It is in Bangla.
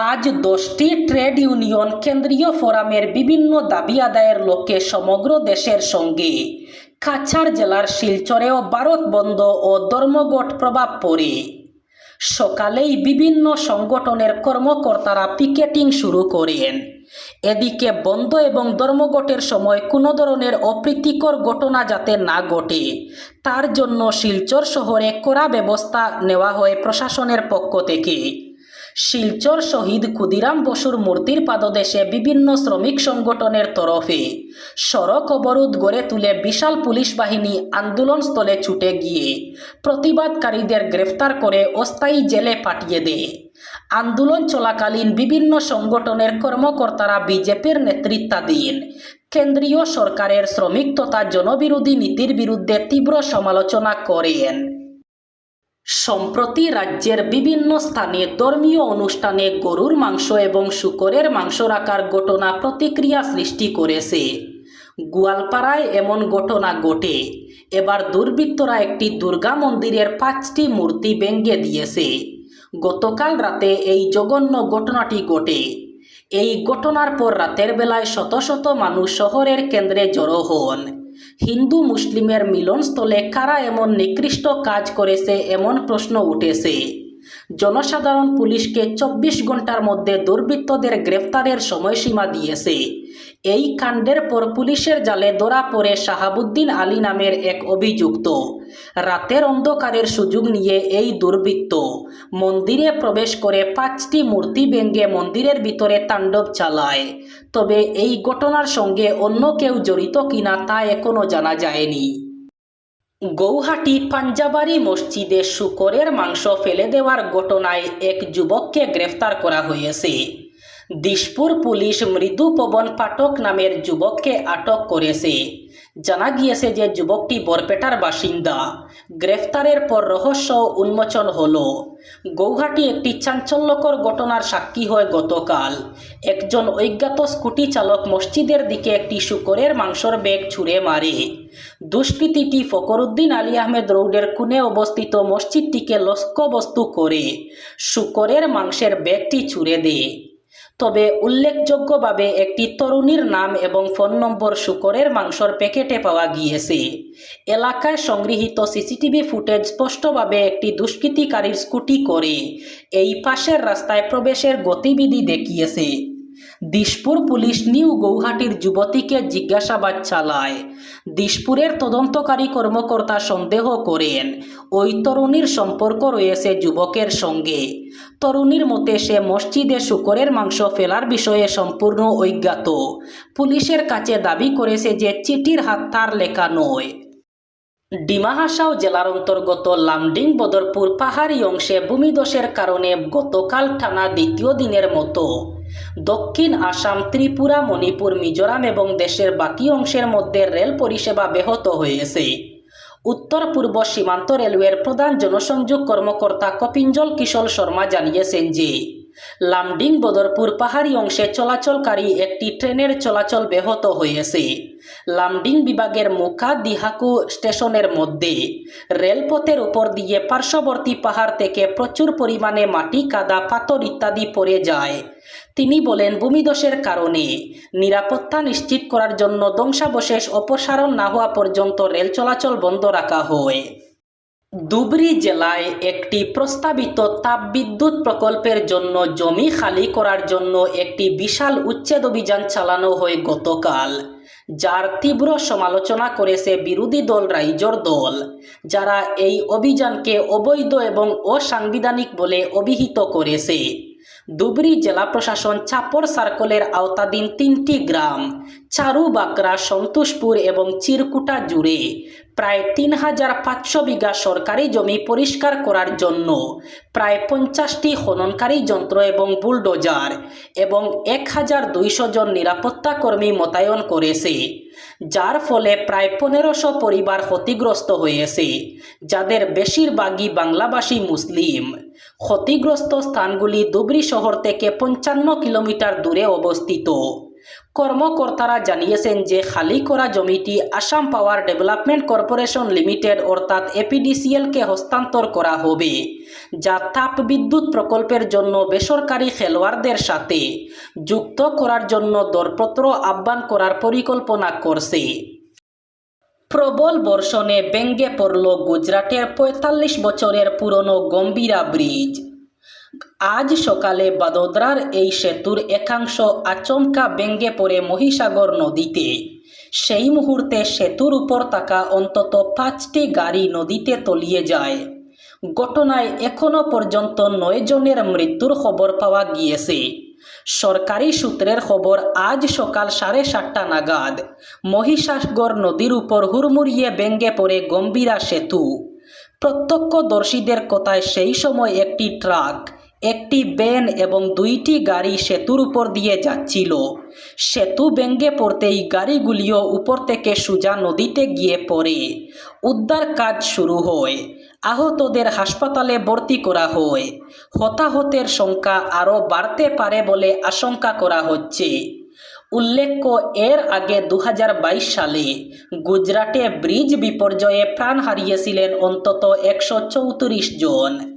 আজ দশটি ট্রেড ইউনিয়ন কেন্দ্রীয় ফোরামের বিভিন্ন দাবি আদায়ের লক্ষ্যে সমগ্র দেশের সঙ্গে। কাছাড় জেলার শিলচরেও ভারত বন্ধ ও ধর্মঘট প্রভাব পড়ে। সকালেই বিভিন্ন সংগঠনের কর্মকর্তারা পিকেটিং শুরু করেন। এদিকে বন্ধ এবং ধর্মঘটের সময় কোনো ধরনের অপ্রীতিকর ঘটনা যাতে না ঘটে, তার জন্য শিলচর শহরে কড়া ব্যবস্থা নেওয়া হয় প্রশাসনের পক্ষ থেকে। শিলচর শহীদ ক্ষুদিরাম বসুর মূর্তির পাদদেশে বিভিন্ন শ্রমিক সংগঠনের তরফে সড়ক অবরোধ গড়ে তুলে বিশাল পুলিশ বাহিনী আন্দোলনস্থলে ছুটে গিয়ে প্রতিবাদকারীদের গ্রেফতার করে অস্থায়ী জেলে পাঠিয়ে দেয়। আন্দোলন চলাকালীন বিভিন্ন সংগঠনের কর্মকর্তারা বিজেপির নেতৃত্বাধীন কেন্দ্রীয় সরকারের শ্রমিক তথা জনবিরোধী নীতির বিরুদ্ধে তীব্র সমালোচনা করেন। সম্প্রতি রাজ্যের বিভিন্ন স্থানে ধর্মীয় অনুষ্ঠানে গরুর মাংস এবং শুকরের মাংস রাখার ঘটনা প্রতিক্রিয়া সৃষ্টি করেছে। গোয়ালপাড়ায় এমন ঘটনা ঘটে। এবার দুর্বৃত্তরা একটি দুর্গা মন্দিরের পাঁচটি মূর্তি ভেঙে দিয়েছে। গতকাল রাতে এই জঘন্য ঘটনাটি ঘটে। এই ঘটনার পর রাতের বেলায় শত শত মানুষ শহরের কেন্দ্রে জড়ো হন। হিন্দু মুসলিমের মিলনস্থলে কারা এমন নিকৃষ্ট কাজ করেছে এমন প্রশ্ন উঠেছে। জনসাধারণ পুলিশকে চব্বিশ ঘণ্টার মধ্যে দুর্বৃত্তদের গ্রেফতারের সময়সীমা দিয়েছে। এই কাণ্ডের পর পুলিশের জালে ধরা পড়ে শাহাবুদ্দিন আলী নামের এক অভিযুক্ত। রাতের অন্ধকারের সুযোগ নিয়ে এই দুর্বৃত্ত মন্দিরে প্রবেশ করে পাঁচটি মূর্তি ভেঙে মন্দিরের ভিতরে তাণ্ডব চালায়। তবে এই ঘটনার সঙ্গে অন্য কেউ জড়িত কিনা তা এখনও জানা যায়নি। গৌহাটি পাঞ্জাবারি মসজিদে শুকরের মাংস ফেলে দেওয়ার ঘটনায় এক যুবককে গ্রেফতার করা হয়েছে। দিশপুর পুলিশ মৃদু পবন পাঠক নামের যুবককে আটক করেছে। জানা গিয়েছে যে যুবকটি বরপেটার বাসিন্দা। গ্রেফতারের পর রহস্য উন্মোচন হল। গৌহাটি একটি চাঞ্চল্যকর ঘটনার সাক্ষী হয় গতকাল। একজন অজ্ঞাত স্কুটি চালক মসজিদের দিকে একটি শুকরের মাংসর ব্যাগ ছুঁড়ে মারে। দুষ্কৃতীটি ফকরুদ্দিন আলী আহমেদ রোডের কোণে অবস্থিত মসজিদটিকে লস্কবস্তু করে শুকরের মাংসের ব্যাগটি ছুঁড়ে দেয়। তবে উল্লেখযোগ্যভাবে একটি তরুণীর নাম এবং ফোন নম্বর শুকরের মাংসর প্যাকেটে পাওয়া গিয়েছে। এলাকায় সংগৃহীত সিসিটিভি ফুটেজ স্পষ্টভাবে একটি দুষ্কৃতিকারীর স্কুটি করে এই পাশের রাস্তায় প্রবেশের গতিবিধি দেখিয়েছে। দিশপুর পুলিশ নিউ গৌহাটির যুবতীকে জিজ্ঞাসাবাদ চালায়। দিশপুরের তদন্তকারী কর্মকর্তা সন্দেহ করেন, ওই তরুণীর সম্পর্ক রয়েছে যুবকের সঙ্গে। তরুণীর মতে সে মসজিদে শুকরের মাংস ফেলার বিষয়ে সম্পূর্ণ অজ্ঞাত। পুলিশের কাছে দাবি করেছে যে চিঠির হাত তার লেখা নয়। ডিমা হাসাও জেলার অন্তর্গত লামডিং বদরপুর পাহাড়ি অংশে ভূমিধসের কারণে গতকাল টানা দ্বিতীয় দিনের মতো দক্ষিণ আসাম, ত্রিপুরা, মণিপুর, মিজোরাম এবং দেশের বাকি অংশের মধ্যে রেল পরিষেবা ব্যাহত হয়েছে। উত্তর পূর্ব সীমান্ত রেলওয়ের প্রধান জনসংযোগ কর্মকর্তা কপিঞ্জল কিশোর শর্মা জানিয়েছেন যে লামডিং বদরপুর পাহাড়ি অংশে চলাচলকারী একটি ট্রেনের চলাচল ব্যাহত হয়েছে। লামডিং বিভাগের মুখা দিহাকু স্টেশনের মধ্যে রেলপথের উপর দিয়ে পার্শ্ববর্তী পাহাড় থেকে প্রচুর পরিমাণে মাটি, কাদা, পাথর ইত্যাদি পড়ে যায়। তিনি বলেন, ভূমিধসের কারণে নিরাপত্তা নিশ্চিত করার জন্য ধ্বংসাবশেষ অপসারণ না হওয়া পর্যন্ত রেল চলাচল বন্ধ রাখা হয়। ধুবড়ী জেলায় একটি প্রস্তাবিত তাপবিদ্যুৎ প্রকল্পের জন্য জমি খালি করার জন্য একটি বিশাল উচ্ছেদ অভিযান চালানো হয় গতকাল, যার তীব্র সমালোচনা করেছে বিরোধী দল রাইজর দল, যারা এই অভিযানকে অবৈধ এবং অসাংবিধানিক বলে অভিহিত করেছে। ধুবড়ী জেলা প্রশাসন চাপর সার্কলের আওতাধীন তিনটি গ্রাম চারুবাকরা সন্তোষপুর এবং চিরকুটা জুড়ে। প্রায় তিন হাজার পাঁচশো বিঘা সরকারি জমি পরিষ্কার করার জন্য প্রায় পঞ্চাশটি খননকারী যন্ত্র এবং বুলডোজার এবং এক হাজার দুইশো জন নিরাপত্তা কর্মী মোতায়েন করেছে, যার ফলে প্রায় পনেরোশো পরিবার ক্ষতিগ্রস্ত হয়েছে। যাদের বেশিরভাগই বাংলাভাষী মুসলিম। ক্ষতিগ্রস্ত স্থানগুলি ধুবড়ী শহর থেকে পঞ্চান্ন কিলোমিটার দূরে অবস্থিত। কর্মকর্তারা জানিয়েছেন যে খালি করা জমিটি Assam power development corporation limited অর্থাৎ এপিডিসিএলকে হস্তান্তর করা হবে, যা তাপবিদ্যুৎ প্রকল্পের জন্য বেসরকারি খেলোয়াড়দের সাথে যুক্ত করার জন্য দরপত্র আহ্বান করার পরিকল্পনা করছে। প্রবল বর্ষণে ব্যঙ্গে পড়ল গুজরাটের পঁয়তাল্লিশ বছরের পুরনো গম্ভীরা ব্রিজ। আজ সকালে বাদোদরার এই সেতুর একাংশ আচমকা ব্যঙ্গে পড়ে মহিসাগর নদীতে। সেই মুহূর্তে সেতুর উপর থাকা অন্তত পাঁচটি গাড়ি নদীতে তলিয়ে যায়। ঘটনায় এখনও পর্যন্ত নয় জনের মৃত্যুর খবর পাওয়া গিয়েছে। সরকারি সূত্রের খবর, আজ সকাল সাড়ে সাতটা নাগাদ মহিষাগর নদীর উপর হুড়মুড়িয়ে ব্যঙ্গে পড়ে গম্ভীরা সেতু। প্রত্যক্ষদর্শীদের কথায় সেই সময় একটি ট্রাক, একটি ব্যান এবং দুইটি গাড়ি সেতুর উপর দিয়ে যাচ্ছিল। সেতু ব্যঙ্গে পড়তেই গাড়িগুলিও উপর থেকে সোজা নদীতে গিয়ে পড়ে। উদ্ধার কাজ শুরু হয়। আহতদের হাসপাতালে ভর্তি করা হয়। হতাহতের সংখ্যা আরও বাড়তে পারে বলে আশঙ্কা করা হচ্ছে। উল্লেখ্য, এর আগে দু হাজার বাইশ সালে গুজরাটে ব্রিজ বিপর্যয়ে প্রাণ হারিয়েছিলেন অন্তত একশো চৌত্রিশ জন।